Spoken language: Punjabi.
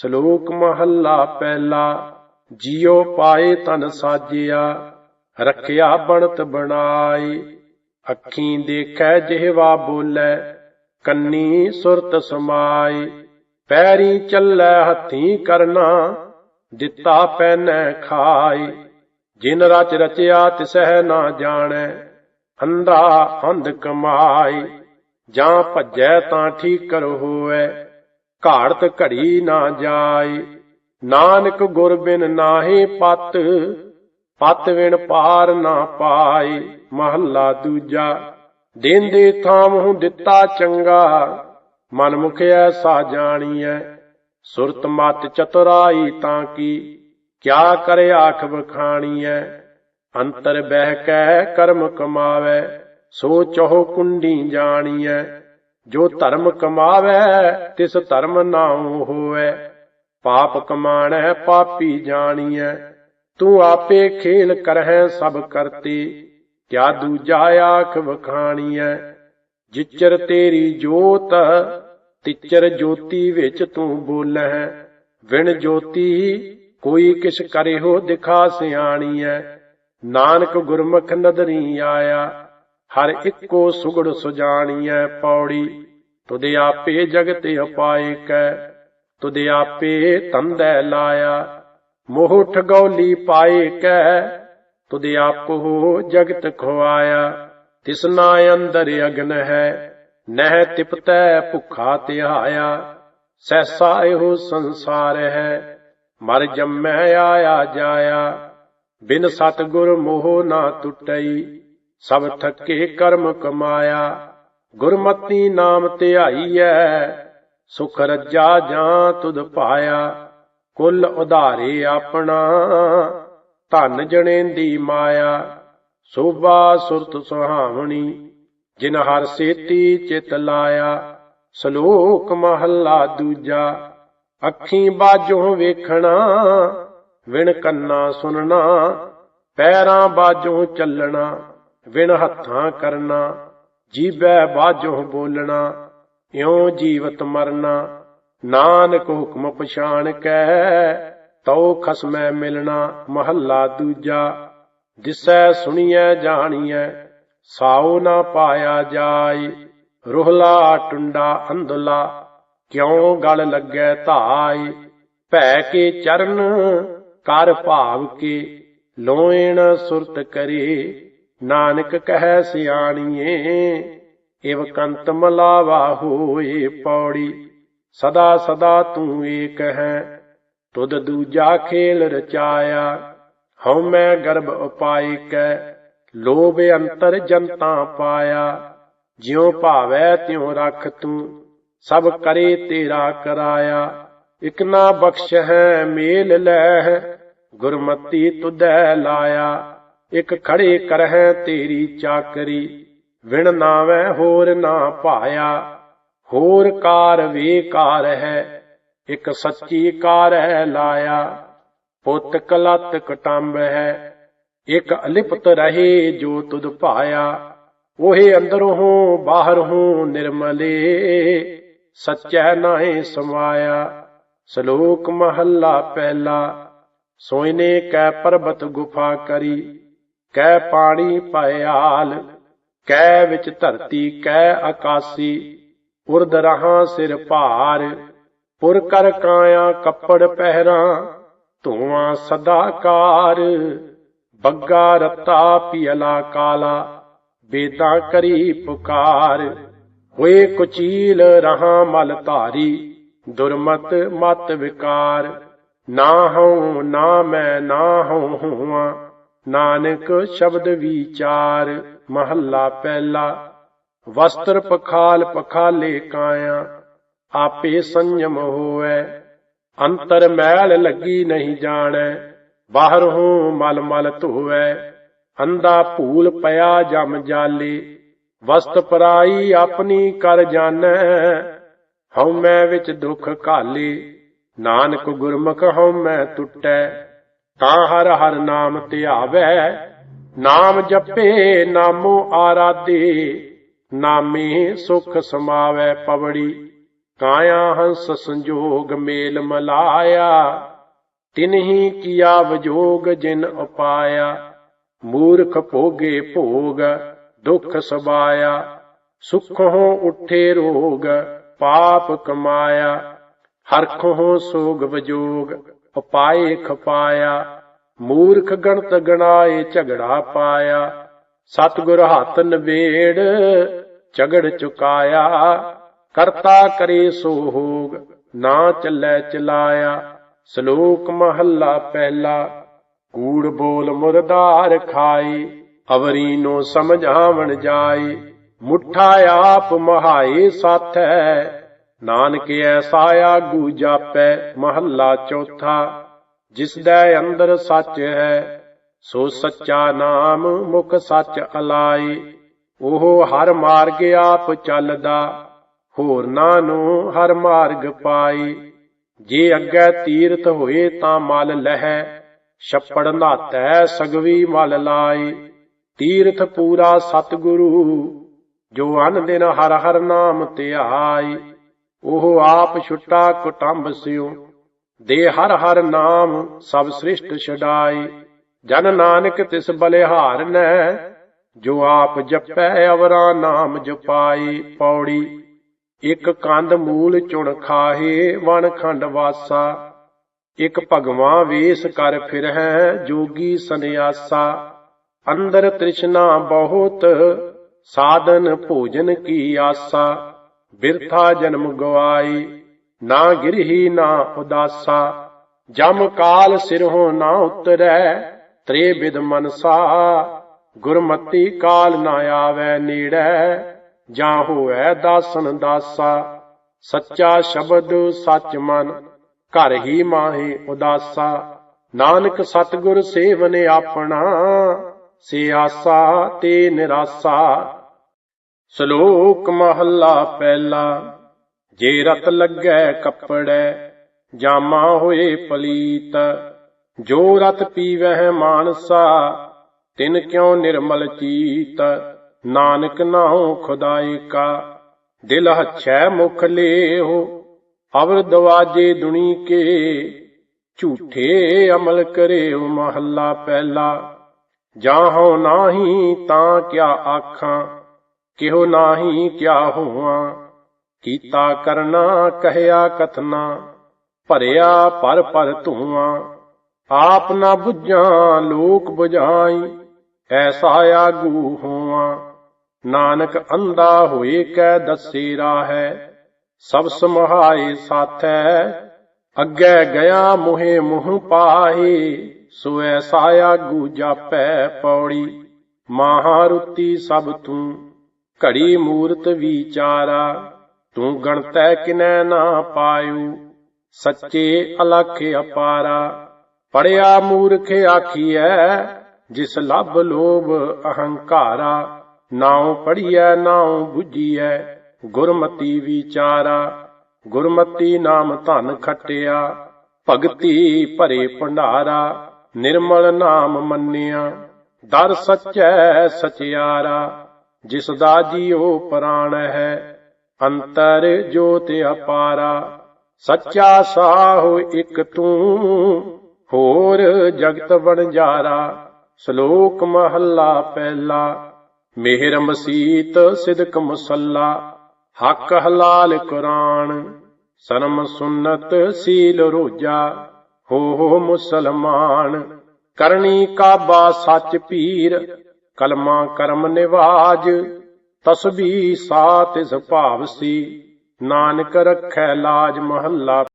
ਸ਼ਲੋਕ ਮਹੱਲਾ ਪਹਿਲਾ, ਜਿਉ ਪਾਏ ਤਨ ਸਾਜਿਆ, ਰਖਿਆ ਬਣਤ ਬਣਾਈ ਅੱਖੀਂ ਦੇਖੈ ਜਿਹਵਾ ਬੋਲੇ, ਕੰਨੀ ਸੁਰਤ ਸਮਾਈ ਪੈਰੀ ਚੱਲੈ ਹੱਥੀਂ ਕਰਨਾ, ਦਿੱਤਾ ਪੈਨੈ ਖਾਈ ਜਿਨ ਰਚ ਰਚਿਆ ਤਿਸਹਿ ਨਾ ਜਾਣੈ, ਅੰਧਾ ਅੰਧ ਕਮਾਈ ਜਾਂ ਭੱਜੈ ਤਾਂ ਠੀਕ ਕਰ ਹੋਵੇ। ਘਾੜਤ ਘੜੀ ਨਾ ਜਾਏ। ਨਾਨਕ ਗੁਰ ਬਿਨ ਨਾਹੀ ਪਤ ਪਤ ਵਿਣ ਪਾਰ ਨਾ ਪਾਏ। ਮਹੱਲਾ ਦੂਜਾ, ਦੇਂਦੇ ਥਾਮਹੁ ਦਿੱਤਾ ਚੰਗਾ। ਮਨ ਮੁਖ ਐਸਾ ਜਾਣੀਐ, ਸੁਰਤ ਮਤ ਚਤੁਰਾਈ ਤਾਂ ਕੀ। ਕਿਆ ਕਰੇ ਆਖ ਬਖਾਣੀਐ ਅੰਤਰ ਬਹਿ ਕੈ ਕਰਮ ਕਮਾਵੇ। ਸੋ ਚਹੁ ਕੁੰਡੀ ਜਾਣੀਐ ਜੋ ਧਰਮ ਕਮਾਵੇ, ਤਿਸ ਧਰਮ ਨਾਉ ਹੋਵੇ। ਪਾਪ ਕਮਾਣੈ, ਪਾਪੀ ਜਾਣੀਐ। ਤੂੰ ਆਪੇ ਖੇਲ ਕਰਹਿ ਸਭ ਕਰਤੇ, ਕਿਆ ਦੂਜਾ ਆਖ ਵਖਾਣੀਐ। ਜਿਚਰ ਤੇਰੀ ਜੋਤ, ਤਿਚਰ ਜੋਤੀ ਵਿੱਚ ਤੂੰ ਬੋਲਹਿ। ਵਿਣ ਜੋਤੀ, ਕੋਈ ਕਿਛ ਕਰੇ ਹੋ ਦਿਖਾ ਸਿਆਣੀਐ। ਨਾਨਕ ਗੁਰਮੁਖ ਨਦਰੀ ਆਇਆ ਹਰ ਇੱਕੋ ਸੁਗੜ ਸੁਜਾਣੀਐ ਪੌੜੀ, ਤੁਦੇ ਆਪੇ ਜਗਤ ਅਪਾਏ ਕੈ, ਤੁਦੇ ਆਪੇ ਤੰਦੈ ਲਾਇਆ, ਮੋਹ ਠਗੌਲੀ ਪਾਏ ਕੈ, ਤੁਦੇ ਆਪੋ ਜਗਤ ਖਵਾਇਆ ਤਿਸਨਾ ਅੰਦਰ ਅਗਨ ਹੈ, ਨਹਿ ਤਿਪਤੈ ਭੁਖਾ ਧਿਆਇਆ ਸੈਸਾ ਇਹੋ ਸੰਸਾਰ ਹੈ, ਮਰ ਜੰਮੈ ਆਇਆ ਜਾਇਆ, ਬਿਨ ਸਤਗੁਰ ਮੋਹ ਨਾ ਟੁੱਟਈ ਸਭ ਥੱਕੇ ਕਰਮ ਕਮਾਇਆ, ਗੁਰਮਤੀ ਨਾਮ ਧਿਆਈਐ, ਸੁਖ ਰੱਜਾ ਜਾਂ ਤੁਧ ਪਾਇਆ, ਕੁੱਲ ਉਧਾਰੇ ਆਪਣਾ, ਧਨ ਜਣੇਂਦੀ ਮਾਇਆ, ਸੋਭਾ ਸੁਰਤ ਸੁਹਾਵਣੀ, ਜਿਨ ਹਰ ਸੇਤੀ ਚਿਤ ਲਾਇਆ, ਸ਼ਲੋਕ ਮਹੱਲਾ ਦੂਜਾ, ਅੱਖੀਂ ਬਾਝੋਂ ਵੇਖਣਾ, ਵਿਣ ਕੰਨਾ ਸੁਣਨਾ, ਪੈਰਾਂ ਬਾਝੋਂ ਚੱਲਣਾ। ਵਿਣ ਹੱਥਾਂ ਕਰਨਾ ਜੀਬੈ ਬਾਝੋਂ ਬੋਲਣਾ, ਇਉਂ ਜੀਵਤ ਮਰਨਾ, ਨਾਨਕ ਹੁਕਮ ਪਛਾਣ ਕੈ, ਤਉ ਖਸਮੈ ਮਿਲਣਾ, ਮਹੱਲਾ ਦੂਜਾ ਦਿਸੈ ਸੁਣੀਐ ਜਾਣੀਐ, ਸਾਉ ਨਾ ਪਾਇਆ ਜਾਏ, ਰੁਹਲਾ ਟੁੰਡਾ ਅੰਧਲਾ, ਕਿਉ ਗਲ ਲੱਗੈ ਧਾਈ ਭੈ ਕੇ ਚਰਨ, ਕਰ ਭਾਵ ਕੇ, ਲੋਇਣ ਸੁਰਤ ਕਰੇ। ਨਾਨਕ ਕਹੈ ਸਿਆਣੀਏ, ਇਵ ਕੰਤ ਮਲਾਵਾ ਹੋਏ ਪੌੜੀ, ਸਦਾ ਸਦਾ ਤੂੰ ਏਕ ਹੈ, ਤੁਧ ਦੂਜਾ ਖੇਲ ਰਚਾਇਆ, ਹਉ ਮੈਂ ਗਰਭ ਉਪਾਈ ਕੈ, ਲੋਭ ਅੰਤਰ ਜਨਤਾ ਪਾਇਆ, ਜਿਉ ਭਾਵੈ ਤਿਉ ਰਖ ਤੂੰ, ਸਭ ਕਰੇ ਤੇਰਾ ਕਰਾਇਆ, ਇਕ ਨਾ ਬਖਸ਼ ਹੈ ਮੇਲ ਲੈ ਗੁਰਮਤੀ ਤੁਧੈ ਲਾਇਆ। ਇਕ ਖੜੇ ਕਰਹਿ ਤੇਰੀ ਚਾਕਰੀ, ਵਿਣ ਨਾਵੇਂ ਹੋਰ ਨਾ ਭਾਇਆ। ਹੋਰ ਕਾਰ ਵੇਕਾਰ ਹੈ, ਇਕ ਸੱਚੀ ਕਾਰ ਹੈ ਲਾਇਆ। ਪੁੱਤ ਕਲਤ ਕਟੰਬ ਹੈ, ਇਕ ਅਲਿਪਤ ਰਹੇ ਜੋ ਤੁਧ ਭਾਇਆ। ਉਹੇ ਅੰਦਰੋਂ ਬਾਹਰੋਂ ਨਿਰਮਲੇ, ਸੱਚੈ ਨਾਹੀ ਸਮਾਇਆ। ਸ਼ਲੋਕ ਮਹੱਲਾ ਪਹਿਲਾ, ਸੋਇਨੇ ਕੈ ਪਰਬਤ ਗੁਫਾ ਕਰੀ। ਕੈ ਪਾਣੀ ਪਿਆਲ ਕੈ ਵਿੱਚ ਧਰਤੀ, ਕੈ ਆਕਾਸੀ ਉਰਦ ਰਹਾ ਸਿਰ ਭਾਰ, ਪੁਰ ਕਰ ਕਾਇਆ ਕੱਪੜ ਪਹਿਰਾਂ, ਧੂਆਂ ਸਦਾਕਾਰ ਬੱਗਾ ਰਤਾ ਪਿයਲਾ ਕਾਲਾ, ਬੇਦਾ ਕਰੀ ਪੁਕਾਰ। ਹੋਏ ਕੁਚੀਲ ਰਹਾ ਮਲ ਧਾਰੀ, ਦੁਰਮਤ ਮਤ ਵਿਕਾਰ। ਨਾ ਹਉ, ਨਾ ਮੈਂ, ਨਾ ਹਉ ਹੂਆ। ਨਾਨਕ ਸ਼ਬਦ ਵਿਚਾਰ, ਮਹੱਲਾ ਪਹਿਲਾ, ਵਸਤਰ ਪਖਾਲ ਪਖਾਲੇ ਕਾਇਆ, ਆਪੇ ਸੰਜਮ ਹੋਵੇ, ਅੰਤਰ ਮੈਲ ਲੱਗੀ ਨਹੀਂ ਜਾਣੈ, ਬਾਹਰੋਂ ਮਲ ਮਲ ਧੋਵੇ ਅੰਦਾ ਭੂਲ ਪਿਆ ਜਮ ਜਾਲੇ, ਵਸਤ ਪਰਾਈ ਆਪਣੀ ਕਰ ਜਾਣੈ ਹਉ ਮੈਂ ਵਿੱਚ ਦੁੱਖ ਘਾਲੇ, ਨਾਨਕ ਗੁਰਮੁਖ ਹਉ ਮੈਂ ਟੁੱਟੈ ਤਾਂ ਹਰ ਹਰ ਨਾਮ ਧਿਆਵੈ ਨਾਮ ਜਪੇ, ਨਾਮੋ ਆਰਾਧੇ। ਨਾਮੇ ਸੁਖ ਸਮਾਵੈ ਪਵੜੀ। ਕਾਇਆ ਹੰਸ ਸੰਜੋਗ ਮੇਲ ਮਲਾਇਆ। ਤਿਨਹੀ ਕੀਆ ਵਜੋਗ ਜਿਨ ਉਪਾਇਆ। ਮੂਰਖ ਭੋਗੇ ਭੋਗ ਦੁਖ ਸਬਾਇਆ। ਹੋ ਉਠੇ ਰੋਗ, ਪਾਪ ਕਮਾਇਆ। ਹਰਖ ਹੋ ਸੋਗ ਵਜੋਗ ਉਪਾਏ ਖਪਾਇਆ, ਮੂਰਖ ਗਣਤ ਗਣਾਏ, ਝਗੜਾ ਪਾਇਆ। ਸਤਿਗੁਰ ਹੱਥ ਨਵੇੜ ਝਗੜ ਚੁਕਾਇਆ। ਕਰਤਾ ਕਰੇ ਸੋ ਹੋਗ, ਨਾ ਚੱਲੈ ਚਲਾਇਆ। ਸ਼ਲੋਕ ਮਹੱਲਾ ਪਹਿਲਾ, ਕੂੜ ਬੋਲ ਮੁਰਦਾਰ ਖਾਈ ਅਵਰੀ ਨੋ ਸਮਝਾਵਣ ਜਾਈ ਮੁੱਠਾ ਆਪ ਮਹਾਏ ਸਾਥੈ ਨਾਨਕ ਐਸਾ ਆਗੂ ਜਾਪੈ, ਮਹੱਲਾ ਚੌਥਾ, ਜਿਸ ਦਾ ਅੰਦਰ ਸੱਚ ਹੈ, ਸੋ ਸੱਚਾ ਨਾਮ ਮੁਖ ਸੱਚ ਅਲਾਈ ਉਹ ਹਰ ਮਾਰਗ ਆਪ ਚੱਲਦਾ ਹੋਰਨਾਂ ਨੂੰ ਹਰ ਮਾਰਗ ਪਾਈ ਜੇ ਅੱਗੇ ਤੀਰਥ ਹੋਏ ਤਾਂ ਮਲ ਲਹਿ, ਛੱਪੜ ਨਾਤੈ ਸਗਵੀ ਮਲ ਲਾਈ ਤੀਰਥ ਪੂਰਾ ਸਤਿਗੁਰੂ, ਜੋ ਅਨ ਦਿਨ ਹਰ ਹਰ ਨਾਮ ਧਿਆਈ ਉਹ ਆਪ ਛੁੱਟਾ ਕੁਟੰਬ ਸਿਉ। ਦੇ ਹਰ ਹਰ ਨਾਮ ਸਭ ਸ੍ਰਿਸ਼ਟ ਛਡਾਈ। ਜਨ ਨਾਨਕ ਤਿਸ ਬਲਿਹਾਰ ਨੈ, ਜੋ ਆਪ ਜਪੈ ਅਵਰਾ ਨਾਮ ਜਪਾਈ ਪੌੜੀ। ਇਕ ਕੰਦ ਮੂਲ ਚੁਣ ਖਾਹੇ, ਵਣ ਖੰਡ ਵਾਸਾ। ਇਕ ਭਗਵਾਂ ਵੇਸ ਕਰ ਫਿਰਹਿ, ਜੋਗੀ ਸੰਿਆਸਾ ਅੰਦਰ ਤ੍ਰਿਸ਼ਨਾ ਬਹੁਤ, ਸਾਧਨ ਭੋਜਨ ਕੀ ਆਸਾ। ਬਿਰਥਾ ਜਨਮ ਗਵਾਈ, ਨਾ ਗਿਰਹੀ ਨਾ ਉਦਾਸਾ, ਜਮ ਕਾਲ ਸਿਰਹੁ ਨਾ ਉਤਰੈ, ਤ੍ਰੇ ਬਿਦ ਮਨਸਾ, ਗੁਰਮਤੀ ਕਾਲ ਨਾ ਆਵੈ ਨੇੜੈ, ਜਾਂ ਹੋਐ ਦਾਸਨ ਦਾਸਾ, ਸੱਚਾ ਸ਼ਬਦ ਸੱਚ ਮਨ, ਘਰ ਹੀ ਮਾਹੇ ਉਦਾਸਾ, ਨਾਨਕ ਸਤਿਗੁਰ ਸੇਵਨ ਆਪਣਾ, ਸੇ ਆਸਾ ਤੇ ਨਿਰਾਸਾ ਸ਼ਲੋਕ ਮਹੱਲਾ ਪਹਿਲਾ, ਜੇ ਰਤ ਲੱਗੈ ਕੱਪੜੈ, ਜਾਮਾ ਹੋਏ ਪਲੀਤ। ਜੋ ਰਤ ਪੀਵਹਿ ਮਾਨਸਾ, ਤਿਨ ਕਿਉ ਨਿਰਮਲ ਚੀਤ। ਨਾਨਕ ਨਾਉ ਖੁਦਾਈ ਕਾ ਦਿਲ ਹਛੈ ਮੁਖ ਲੇਹੁ। ਅਵਰ ਦਵਾਜੇ ਦੁਨੀ ਕੇ, ਝੂਠੇ ਅਮਲ ਕਰਿਓ ਮਹੱਲਾ ਪਹਿਲਾ। ਜਾਹੋ ਨਾਹੀ ਤਾਂ ਕਿਆ ਆਖਾਂ ਕਿਹੋ ਨਾਹੀ ਕਿਆ ਹੋਵਾਂ? ਕੀਤਾ ਕਰਨਾ, ਕਹਿਆ ਕਥਨਾ, ਭਰਿਆ ਪਰ ਪਰ ਧੂਆਂ। ਆਪ ਨਾ ਬੁੱਝਾਂ, ਲੋਕ ਬੁਝਾਈ, ਐਸਾ ਆਗੂ ਹੋਵਾਂ। ਨਾਨਕ ਅੰਧਾ ਹੋਏ ਕੈ ਦੱਸੇ ਰਾਹੈ, ਸਭ ਸਮਹਾਏ ਸਾਥੈ। ਅੱਗੇ ਗਿਆ ਮੁਹੇ ਮੁਹ ਪਾਹੀ, ਸੋ ਐਸਾ ਆਗੂ ਜਾਪੈ ਪੌੜੀ। ਮਹਾਰੁਤੀ ਸਭ ਤੂੰ ਘੜੀ ਮੂਰਤ ਵਿਚਾਰਾ ਤੂੰ ਗਣਤੈ ਕਿਨੈ ਨਾ ਪਾਇਉ ਸੱਚੇ ਅਲਖ ਅਪਾਰਾ। ਪੜਿਆ ਮੂਰਖ ਆਖੀਐ, ਜਿਸ ਲੱਭ ਲੋਭ ਅਹੰਕਾਰਾ। ਨਾਉ ਪੜੀਐ ਨਾਉ ਬੁੱਝੀਐ, ਗੁਰਮਤੀ ਵਿਚਾਰਾ। ਗੁਰਮਤੀ ਨਾਮ ਧਨ ਖਟਿਆ, ਭਗਤੀ ਭਰੇ ਭੰਡਾਰਾ। ਨਿਰਮਲ ਨਾਮ ਮੰਨਿਆ, ਦਰ ਸੱਚੈ ਸਚਿਆਰਾ। ਜਿਸ ਦਾ ਜੀਉ ਪ੍ਰਾਣ ਹੈ, ਅੰਤਰ ਜੋਤ ਅਪਾਰਾ। ਸੱਚਾ ਸਾਹੁ ਇਕ ਤੂੰ, ਹੋਰ ਜਗਤ ਬਣਜਾਰਾ ਸ਼ਲੋਕ ਮਹੱਲਾ ਪਹਿਲਾ, ਮਿਹਰ ਮਸੀਤ ਸਿਦਕ ਮੁਸੱਲਾ। ਹੱਕ ਹਲਾਲ ਕੁਰਾਨ ਸਰਮ ਸੁਨਤ ਸੀਲ ਰੋਜਾ। ਹੋ ਹੋ ਮੁਸਲਮਾਨ, ਕਰਨੀ ਕਾਬਾ ਸੱਚ ਪੀਰ ਕਲਮਾ ਕਰਮ ਨਿਵਾਜ ਤਸਬੀਹ ਸਾਤ ਇਸ ਭਾਵ ਸੀ। ਨਾਨਕ ਰਖੈ ਲਾਜ ਮਹੱਲਾ